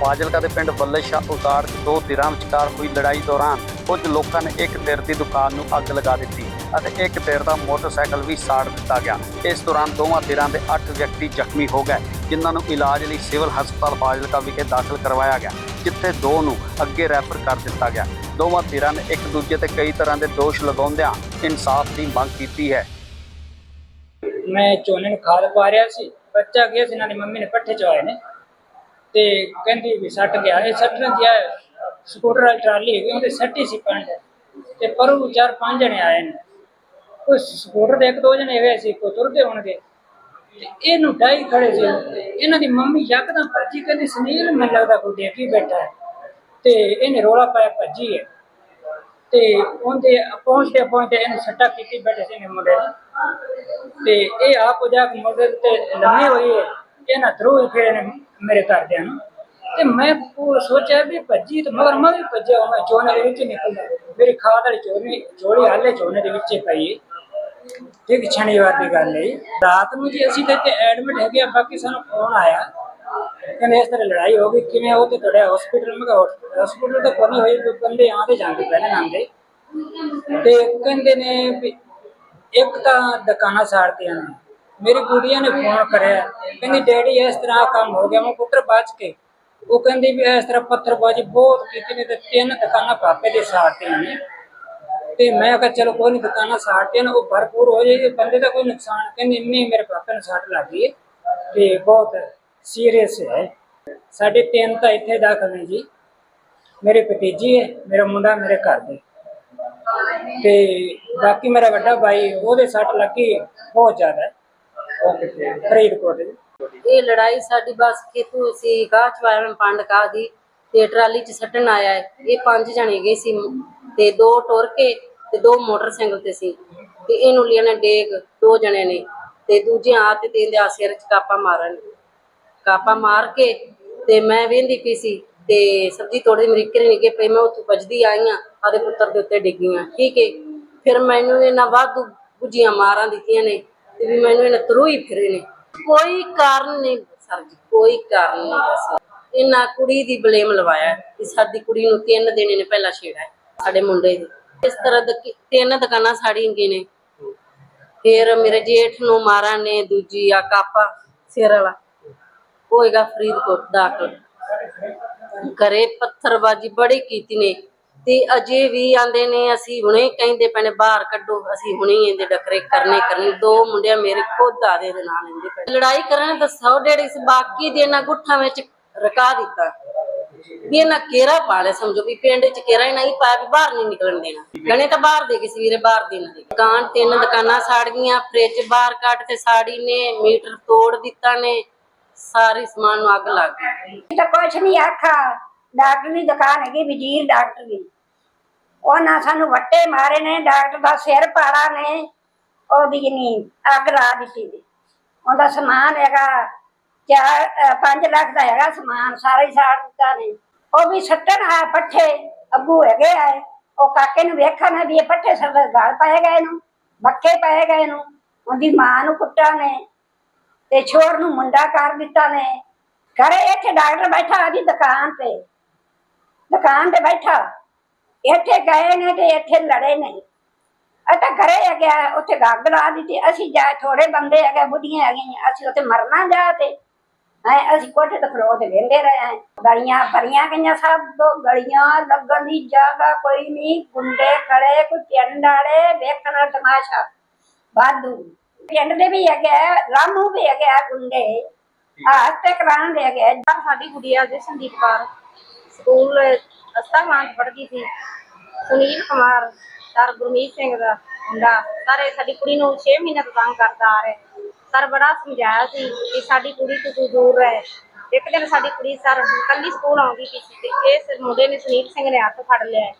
ਫਾਜ਼ਿਲਕਾ ਦੇ ਪਿੰਡ ਬੱਲੇ ਸ਼ਾਹ ਉਤਾਰ 'ਚ ਦੋ ਧਿਰਾਂ ਵਿਚਕਾਰ ਹੋਈ ਲੜਾਈ ਦੌਰਾਨ ਕੁਝ ਲੋਕਾਂ ਨੇ ਇੱਕ ਧਿਰ ਦੀ ਦੁਕਾਨ ਨੂੰ ਅੱਗ ਲਗਾ ਦਿੱਤੀ ਅਤੇ ਇੱਕ ਧਿਰ ਦਾ ਮੋਟਰਸਾਈਕਲ ਵੀ ਸਾੜ ਦਿੱਤਾ ਗਿਆ। ਇਸ ਦੌਰਾਨ ਦੋਵਾਂ ਧਿਰਾਂ ਦੇ 8 ਵਿਅਕਤੀ ਜ਼ਖਮੀ ਹੋ ਗਏ, ਜਿਨ੍ਹਾਂ ਨੂੰ ਇਲਾਜ ਲਈ ਸਿਵਲ ਹਸਪਤਾਲ ਫਾਜ਼ਿਲਕਾ ਵਿਖੇ ਦਾਖਲ ਕਰਵਾਇਆ ਗਿਆ, ਜਿੱਥੇ ਦੋ ਨੂੰ ਅੱਗੇ ਰੈਫਰ ਕਰ ਦਿੱਤਾ ਗਿਆ। ਦੋਵਾਂ ਧਿਰਾਂ ਨੇ ਇੱਕ ਦੂਜੇ ਤੇ ਕਈ ਤਰ੍ਹਾਂ ਦੇ ਦੋਸ਼ ਲਗਾਉਂਦਿਆਂ ਇਨਸਾਫ ਦੀ ਮੰਗ ਕੀਤੀ ਹੈ। ਮੈਂ ਝੋਨੇ ਨੂੰ ਖਾਦ ਪਾ ਰਿਹਾ ਸੀ। ਬੱਚਾ ਗਿਆ ਸੀ ਇਹਨਾਂ ਦੀ ਮੰਮੀ ਨੇ ਪੱਠੇ ਚਵਾਏ ਨੇ। ਤੇ ਕਹਿੰਦੀ ਵੀ ਸੱਟ ਗਿਆ, ਇਹ ਸੱਟਣ ਗਿਆ ਸਕੂਟਰ ਵਾਲੀ ਟਰਾਲੀ ਹੈਗੀ, ਉਹਦੇ ਸੱਟੀ ਸੀ ਪੰਜ ਤੇ ਪਰੂ ਚਾਰ ਪੰਜ ਜਣੇ ਆਏ ਨੇ। ਕੋਈ ਸਕੂਟਰ ਦੇ ਇੱਕ ਦੋ ਜਣੇ ਹੋਏ ਸੀ, ਕੋਈ ਤੁਰਦੇ ਹੋਣਗੇ। ਤੇ ਇਹਨੂੰ ਡਾਈ ਖੜੇ ਸੀ। ਇਹਨਾਂ ਦੀ ਮੰਮੀ ਯਕਦਮ ਭੱਜੀ, ਕਹਿੰਦੀ, ਸੁਨੀਲ, ਮੈਨੂੰ ਲੱਗਦਾ ਕੋਈ ਡੇਕੀ ਬੈਠਾ ਹੈ। ਤੇ ਇਹਨੇ ਰੋਲਾ ਪਾਇਆ, ਭੱਜੀ ਹੈ। ਤੇ ਉਹਦੇ ਪਹੁੰਚਦੇ ਪਹੁੰਚਦੇ ਇਹਨੂੰ ਸੱਟਾ ਕੀਤੀ ਬੈਠੇ ਸੀ ਮੁੰਡੇ ਤੇ ਇਹ ਆਪ ਜਾ ਕੇ ਮਗਰ ਤੇ ਲੰਮੀ ਹੋਈ ਹੈ ਇਹਨਾਂ ਥਰੂ ਫਿਰ ਇਹਨੇ ਮੇਰੇ ਘਰਦਿਆਂ ਨੂੰ ਤੇ ਮੈਂ ਪੂਰਾ ਸੋਚਿਆ ਵੀ ਭੱਜੀ ਤੇ ਮਗਰ ਮੈਂ ਵੀ ਭੱਜਿਆ ਮੈਂ ਚੋਣੇ ਦੇ ਵਿੱਚ ਨਿਕਲਿਆ ਮੇਰੀ ਖਾਦ ਵਾਲੀ ਚੋਣੀ ਚੋਲੀ ਹਾਲੇ ਚੋਣੇ ਦੇ ਵਿੱਚ ਪਈ ਹੈ ਠੀਕ ਦੀ ਗੱਲ ਹੈ ਰਾਤ ਨੂੰ ਜੀ ਅਸੀਂ ਤੇ ਐਡਮਿਟ ਹੈਗੇ ਆ, ਬਾਕੀ ਸਾਨੂੰ ਫੋਨ ਆਇਆ। ਕਹਿੰਦੇ ਇਸ ਤਰ੍ਹਾਂ ਲੜਾਈ ਹੋ ਗਈ, ਕਿਵੇਂ ਉਹ ਤੇ ਤੁਹਾਡੇ ਹਸਪੀਟਲ ਮੈਂ ਹਸਪੀਟਲ ਤਾਂ ਕੋਈ ਹੋਈ ਬੰਦੇ ਆਂਦੇ ਜਾਂਦੇ, ਪਹਿਲੇ ਆਂਦੇ ਤੇ ਕਹਿੰਦੇ ਨੇ ਇੱਕ ਤਾਂ ਦੁਕਾਨਾਂ ਸਾੜਤੀਆਂ ਨੇ। ਮੇਰੀ ਕੁੜੀਆਂ ਨੇ ਫੋਨ ਕਰਿਆ। ਕਹਿੰਦੀ, ਡੈਡੀ, ਇਸ ਤਰ੍ਹਾਂ ਕੰਮ ਹੋ ਗਿਆ। ਮੈਂ ਪੁੱਤਰ ਬਚ ਕੇ। ਉਹ ਕਹਿੰਦੀ ਵੀ, ਇਸ ਤਰ੍ਹਾਂ ਪੱਥਰਬਾਜ਼ੀ ਬਹੁਤ ਕੀਤੀ ਨੇ ਤੇ ਤਿੰਨ ਦੁਕਾਨਾਂ ਪਾਪੇ ਦੇ ਸਾੜਤੀਆਂ ਨੇ। ਤੇ ਮੈਂ ਕਿਹਾ, ਚਲੋ, ਕੋਈ ਨਹੀਂ ਦੁਕਾਨਾਂ ਸਾੜਤੀਆਂ ਨੇ, ਉਹ ਭਰਪੂਰ ਹੋ ਜਾਏਗੀ। ਬੰਦੇ ਦਾ ਕੋਈ ਨੁਕਸਾਨ ਕਹਿੰਦੀ, ਇੰਨੀ ਮੇਰੇ ਪਾਪੇ ਨੂੰ ਸੱਟ ਲੱਗ ਗਈ ਤੇ ਬਹੁਤ ਸੀਰੀਅਸ ਹੈ। ਸਾਡੇ ਤਿੰਨ ਤਾਂ ਇੱਥੇ ਦਾਖਲ ਨੇ ਜੀ। ਮੇਰੇ ਭਤੀਜੀ ਹੈ, ਮੇਰਾ ਮੁੰਡਾ, ਮੇਰੇ ਘਰ ਦੇ। ਤੇ ਬਾਕੀ ਮੇਰਾ ਵੱਡਾ ਭਾਈ, ਉਹਦੇ ਸੱਟ ਲੱਗੀ ਬਹੁਤ ਜ਼ਿਆਦਾ। ਫਰੀਦਕੋਟ ਦੇ ਇਹ ਲੜਾਈ ਸਾਡੀ ਬਸ ਖੇਤੂ ਸੀ ਗਾਹ ਚ ਪੰਡ ਕਾ ਦੀ ਤੇ ਟਰਾਲੀ ਚ ਸੱਟਣ ਆਇਆ ਹੈ। ਇਹ ਪੰਜ ਜਣੇ ਗਏ ਸੀ ਤੇ ਦੋ ਟੁਰ ਕੇ ਤੇ ਦੋ ਮੋਟਰਸਾਈਕਲ ਤੇ ਸੀ। ਤੇ ਇਹਨੂੰ ਲਿਆਣਾ ਡੇਗ ਦੋ ਜਣੇ ਨੇ ਤੇ ਦੂਜੇ ਆ ਤੇ ਤੇ ਇਹਦੇ ਸਿਰ ਚ ਕਾਪਾ ਮਾਰਨ। ਕਾਪਾ ਮਾਰ ਕੇ ਤੇ ਮੈਂ ਵੇਂਦੀ ਪਈ ਸੀ ਤੇ ਸਬਜ਼ੀ ਤੋੜੇ ਮੇਰੀ ਕਿਰੇ ਨਿੱਕੇ ਪਈ ਮੈਂ ਉੱਥੋਂ ਭੱਜਦੀ ਆਈ ਆ ਆਦੇ ਪੁੱਤਰ ਦੇ ਉੱਤੇ ਡਿੱਗੀ ਡਿੱਗੀਆਂ ਠੀਕ ਹੈ ਫਿਰ ਮੈਨੂੰ ਇਹਨਾਂ ਵਾਧੂ ਗੁੱਜੀਆਂ ਮਾਰਾਂ ਦਿੱਤੀਆਂ ਨੇ। ਤੇ ਵੀ ਮੈਨੂੰ ਇਹਨਾਂ ਤਰੂ ਹੀ ਫਿਰੇ ਨੇ। ਕੋਈ ਕਾਰਨ ਨਹੀਂ ਸਰ ਜੀ, ਕੋਈ ਕਾਰਨ ਨਹੀਂ ਬਸ। ਇਹਨਾਂ ਕੁੜੀ ਦੀ ਬਲੇਮ ਲਵਾਇਆ ਕਿ ਸਾਡੀ ਕੁੜੀ ਨੂੰ ਤਿੰਨ ਦਿਨ ਨੇ ਪਹਿਲਾਂ ਛੇੜਿਆ ਸਾਡੇ ਮੁੰਡੇ ਦੀ ਇਸ ਤਰ੍ਹਾਂ ਦੇ ਤਿੰਨ ਦੁਕਾਨਾਂ ਸਾੜੀਆਂ ਗਏ ਨੇ। ਫਿਰ ਮੇਰੇ ਜੇਠ ਨੂੰ ਮਾਰਾ ਨੇ, ਦੂਜੀ ਆ ਕਾਪਾ ਸਿਰ ਵਾਲਾ। ਹੋਏਗਾ ਫਰੀਦਕੋਟ ਦਾਖਲ। ਘਰੇ ਪੱਥਰਬਾਜੀ ਬੜੀ ਕੀਤੀ ਨੇ। ਤੇ ਅਜੇ ਵੀ ਆਂਦੇ ਨੇ, ਅਸੀਂ ਹੁਣੇ ਕਹਿੰਦੇ ਪੈਣੇ ਬਾਹਰ ਕੱਢੋ, ਅਸੀਂ ਹੁਣੇ ਇਹਦੇ ਡਕਰੇ ਕਰਨੇ ਕਰਨੇ। ਦੋ ਮੁੰਡਿਆਂ ਮੇਰੇ ਖੁਦ ਆਦੇ ਦੇ ਨਾਲ ਇਹਦੇ ਪਏ ਲੜਾਈ ਕਰਨ ਤਾਂ ਸੌ ਡੇਢ ਬਾਕੀ ਦੇ ਇਹਨਾਂ ਗੁੱਠਾਂ ਵਿੱਚ ਰਕਾ ਦਿੱਤਾ। ਵੀ ਇਹਨਾਂ ਕੇਰਾ ਪਾ ਲਿਆ, ਸਮਝੋ ਵੀ ਪਿੰਡ ਚ ਕੇਰਾ ਹੀ ਨਹੀਂ ਪਾਇਆ, ਵੀ ਬਾਹਰ ਨਹੀਂ ਨਿਕਲਣ ਦੇਣਾ। ਗਣੇ ਤਾਂ ਬਾਹਰ ਦੇ ਕੇ ਸਵੇਰੇ ਬਾਹਰ ਦੇਣਾ ਦੁਕਾਨ, ਤਿੰਨ ਦੁਕਾਨਾਂ ਸਾੜ ਗਈਆਂ, ਫ੍ਰਿਜ, ਬਾਹਰ ਕੱਢ ਤੇ ਸਾੜੀ ਨੇ, ਮੀਟਰ ਤੋੜ ਦਿੱਤਾ ਨੇ, ਸਾਰੇ ਸਮਾਨ ਨੂੰ ਅੱਗ ਲੱਗ ਗਈ। ਤਾਂ ਕੁਛ ਨਹੀਂ ਆਖਾ ਡਾਕਟਰ ਦੀ ਦੁਕਾਨ ਹੈਗੀ, ਵਜ਼ੀਰ ਡਾਕਟਰ ਦੀ। ਉਹਨਾਂ ਸਾਨੂੰ ਵੱਟੇ ਮਾਰੇ ਨੇ, ਡਾਕਟਰ ਦਾ ਸਿਰ ਪਾੜਾ ਨੇ, ਉਹਦੀ ਨਹੀਂ ਅੱਗ ਲਾ ਦਿੱਤੀ। ਜੀ ਉਹਦਾ ਸਮਾਨ ਹੈਗਾ ਚਾਰ 5 ਲੱਖ ਦਾ ਹੈਗਾ ਸਮਾਨ, ਸਾਰਾ ਹੀ ਸਾੜ ਦਿੱਤਾ ਨੇ। ਉਹ ਵੀ ਸੱਟਣ ਆ ਪੱਠੇ ਅੱਗੂ ਹੈਗੇ ਆ। ਉਹ ਕਾਕੇ ਨੂੰ ਵੇਖਣ ਨੇ ਵੀ ਇਹ ਪੱਠੇ ਸਰ ਗਲ ਪਏ ਗਏ ਨੂੰ ਬੱਕੇ ਪਏ ਗਏ ਨੂੰ। ਉਹਦੀ ਮਾਂ ਨੂੰ ਕੁੱਟਾ ਨੇ ਤੇ ਛੋਰ ਨੂੰ ਮੁੰਡਾ ਕਰ ਦਿੱਤਾ ਨੇ। ਘਰੇ ਇੱਥੇ ਡਾਕਟਰ ਬੈਠਾ ਆਦੀ ਦੁਕਾਨ ਤੇ। ਦੁਕਾਨ ਤੇ ਬੈਠਾ। ਇੱਥੇ ਗਏ ਨੇ ਤੇ ਇੱਥੇ ਲੜੇ ਨਹੀਂ ਅਤਾ ਘਰੇ ਆ ਗਿਆ ਉੱਥੇ ਗੱਗ ਲਾ ਦਿੱਤੀ। ਅਸੀਂ ਜਾ ਥੋੜੇ ਬੰਦੇ ਹੈਗੇ ਬੁੱਢੀਆਂ ਹੈਗੀਆਂ ਅਸੀਂ ਉੱਥੇ ਮਰਨਾ ਜਾ ਤੇ ਹੈ ਅਸੀਂ ਕੋਠੇ ਤੇ ਖਲੋ ਤੇ ਵੇਂਦੇ ਰਹੇ ਹਾਂ। ਗਲੀਆਂ ਭਰੀਆਂ ਗਈਆਂ ਸਭ ਗਲੀਆਂ ਲੱਗਣ ਦੀ ਜਗ੍ਹਾ ਕੋਈ ਨਹੀਂ। ਗੁੰਡੇ ਖੜੇ ਕੋਈ ਪਿੰਡ ਵਾਲੇ ਵੇਖਣ ਤਮਾਸ਼ਾ। ਵਾਧੂ। ਪਿੰਡ ਦੇ ਵੀ ਹੈਗੇ ਆ, ਰਾਮੂ ਵੀ ਹੈਗੇ ਆ ਗੁੰਡੇ। ਆਹ ਤੇ ਕਰਾਂ ਦੇ ਹੈਗੇ ਆ। ਸਾਡੀ ਗੁੜੀਆ ਜਸ਼ਨਦੀਪ ਕੌਰ। ਸਕੂਲ ਅਸਤਾ ਮਾਨ ਪੜ੍ਹਦੀ ਸੀ। ਸੁਨੀਲ ਕੁਮਾਰ, ਸਰ ਗੁਰਮੀਤ ਸਿੰਘ ਦਾ ਮੁੰਡਾ। ਸਾਰੇ ਸਾਡੀ ਕੁੜੀ ਨੂੰ 6 ਮਹੀਨੇ ਤੋਂ ਤੰਗ ਕਰਦਾ ਆ ਰਿਹਾ। ਸਰ, ਬੜਾ ਸਮਝਾਇਆ ਸੀ ਕਿ ਸਾਡੀ ਕੁੜੀ ਤੋਂ ਤੂੰ ਦੂਰ ਰਹਿ। ਇੱਕ ਦਿਨ ਸਾਡੀ ਕੁੜੀ ਸਰ ਕੱਲੀ ਸਕੂਲ ਆਉਂਦੀ ਪਈ ਸੀ ਤੇ ਇਸ ਮੁੰਡੇ ਨੇ ਸੁਨੀਲ ਸਿੰਘ ਨੇ ਹੱਥ ਫੜ ਲਿਆ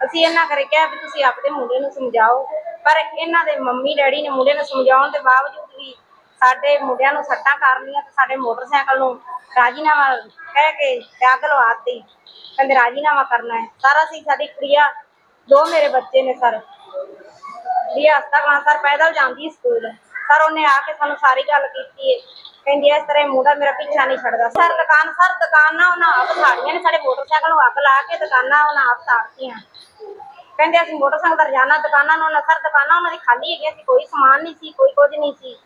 ਅਸੀਂ ਇਹਨਾਂ ਕਰੇ ਕਿਹਾ ਵੀ ਤੁਸੀਂ ਆਪਣੇ ਮੁੰਡੇ ਨੂੰ ਸਮਝਾਓ, ਪਰ ਇਹਨਾਂ ਦੇ ਮੰਮੀ ਡੈਡੀ ਨੇ ਮੁੰਡੇ ਨੂੰ ਸਮਝਾਉਣ ਦੇ ਬਾਵਜੂਦ ਸਾਡੇ ਮੁੰਡਿਆਂ ਨੂੰ ਸੱਟਾਂ ਕਰ ਲਈਆਂ ਤੇ ਸਾਡੇ ਮੋਟਰਸਾਈਕਲ ਨੂੰ ਰਾਜੀਨਾਮਾ ਕਹਿ ਕੇ ਤੇ ਅੱਗ ਲਵਾਤੀ ਕਹਿੰਦੇ ਰਾਜੀਨਾਮਾ ਕਰਨਾ ਹੈ। ਸਾਰਾ ਸੀ ਸਾਡੀ ਕੁੜੀਆ, ਦੋ ਮੇਰੇ ਬੱਚੇ ਨੇ ਸਰ। ਕੁੜੀਆ ਹਸਤਾ ਸਰ, ਪੈਦਲ ਜਾਂਦੀ ਸਕੂਲ। ਸਰ, ਉਹਨੇ ਆ ਕੇ ਸਾਨੂੰ ਸਾਰੀ ਗੱਲ ਕੀਤੀ ਹੈ। ਕਹਿੰਦੀ ਇਸ ਤਰ੍ਹਾਂ ਮੁੰਡਾ ਮੇਰਾ ਪਿੱਛਾ ਨਹੀਂ ਛੱਡਦਾ। ਸਰ, ਦੁਕਾਨ ਸਰ, ਦੁਕਾਨ ਨਾ ਉਹਨਾਂ ਆਪ ਸਾੜੀਆਂ ਨੇ। ਸਾਡੇ ਮੋਟਰਸਾਈਕਲ ਨੂੰ ਅੱਗ ਲਾ ਕੇ ਦੁਕਾਨਾਂ ਉਹਨਾਂ ਆਪ ਸਾੜਤੀਆਂ। ਕਹਿੰਦੇ ਅਸੀਂ ਮੋਟਰਸਾਈਕਲ ਦਾ ਰਜਾਨਾ ਦੁਕਾਨਾਂ ਨੂੰ ਉਹਨਾਂ ਸਰ, ਦੁਕਾਨਾਂ ਉਹਨਾਂ ਦੀ ਖਾਲੀ ਹੈਗੀਆਂ ਸੀ। ਕੋਈ ਸਮਾਨ ਨਹੀਂ ਸੀ, ਕੋਈ ਕੁਝ ਨਹੀਂ ਸੀ।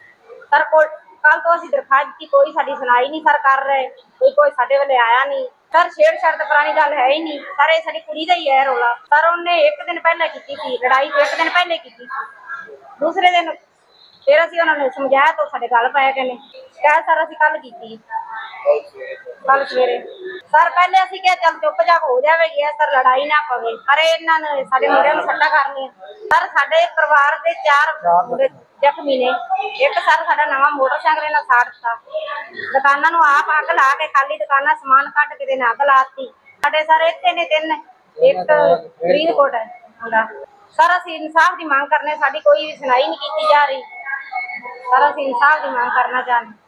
ਸਰ ਕੋਲ ਕੱਲ ਤੋਂ ਅਸੀਂ ਦਰਖਾਸਤ ਦਿੱਤੀ, ਕੋਈ ਸਾਡੀ ਸੁਣਾਈ ਨਹੀਂ, ਸਰ, ਕਰ ਰਹੇ। ਕੋਈ ਕੋਈ ਸਾਡੇ ਵੱਲੇ ਆਇਆ ਨਹੀਂ। ਸਰ ਛੇੜ ਛੜ ਤਾਂ ਪੁਰਾਣੀ ਗੱਲ ਹੈ ਹੀ ਨਹੀਂ। ਸਰ, ਇਹ ਸਾਡੀ ਕੁੜੀ ਦਾ ਹੀ ਹੈ ਰੋਲਾ। ਸਰ, ਉਹਨੇ ਇੱਕ ਦਿਨ ਪਹਿਲਾਂ ਕੀਤੀ ਸੀ ਲੜਾਈ, ਇੱਕ ਦਿਨ ਪਹਿਲੇ ਕੀਤੀ ਸੀ। ਦੂਸਰੇ ਦਿਨ ਫਿਰ ਅਸੀਂ ਉਹਨਾਂ ਨੂੰ ਸਮਝਾਇਆ ਤਾਂ ਸਾਡੇ ਗੱਲ ਪਾਇਆ ਕਹਿੰਦੇ। ਨੇ ਕਹਿ ਸਰ, ਅਸੀਂ ਕੱਲ ਕੀਤੀ। ਕੱਲ ਸਵੇਰੇ। ਸਰ, ਪਹਿਲੇ ਅਸੀਂ ਕਿਹਾ ਚੱਲ ਚੁੱਪ ਜਾ ਹੋ ਜਾਵੇਗੀ ਇਹ ਸਰ, ਲੜਾਈ ਨਾ ਪਵੇ। ਪਰ ਇਹਨਾਂ ਨੇ ਸਾਡੇ ਮੁੰਡਿਆਂ ਨੂੰ ਸੱਟਾ ਕਰਨੀਆਂ। ਸਰ, ਸਾਡੇ ਪਰਿਵਾਰ ਦੇ ਚਾਰ ਮੁੰਡੇ ਜ਼ਖਮੀ ਨੇ। ਇੱਕ ਸਰ, ਸਾਡਾ ਨਵਾਂ ਮੋਟਰਸਾਈਕਲ ਇਹਨਾਂ ਸਾੜ ਦਿੱਤਾ। ਦੁਕਾਨਾਂ ਨੂੰ ਆਪ ਅੱਗ ਲਾ ਕੇ ਖਾਲੀ ਦੁਕਾਨਾਂ, ਸਮਾਨ ਕੱਢ ਕੇ ਦੇ ਅੱਗ ਲਾਤੀ। ਸਾਡੇ ਸਰ ਇੱਥੇ ਨੇ ਤਿੰਨ। ਇੱਕ ਫਰੀਦਕੋਟ ਹੈ ਮੁੰਡਾ। ਸਰ, ਅਸੀਂ ਇਨਸਾਫ ਦੀ ਮੰਗ ਕਰਨੇ ਸਾਡੀ ਕੋਈ ਸੁਣਾਈ ਨਹੀਂ ਕੀਤੀ ਜਾ ਰਹੀ। ਸਰ, ਅਸੀਂ ਇਨਸਾਫ ਦੀ ਮੰਗ ਕਰਨਾ ਚਾਹੁੰਦੇ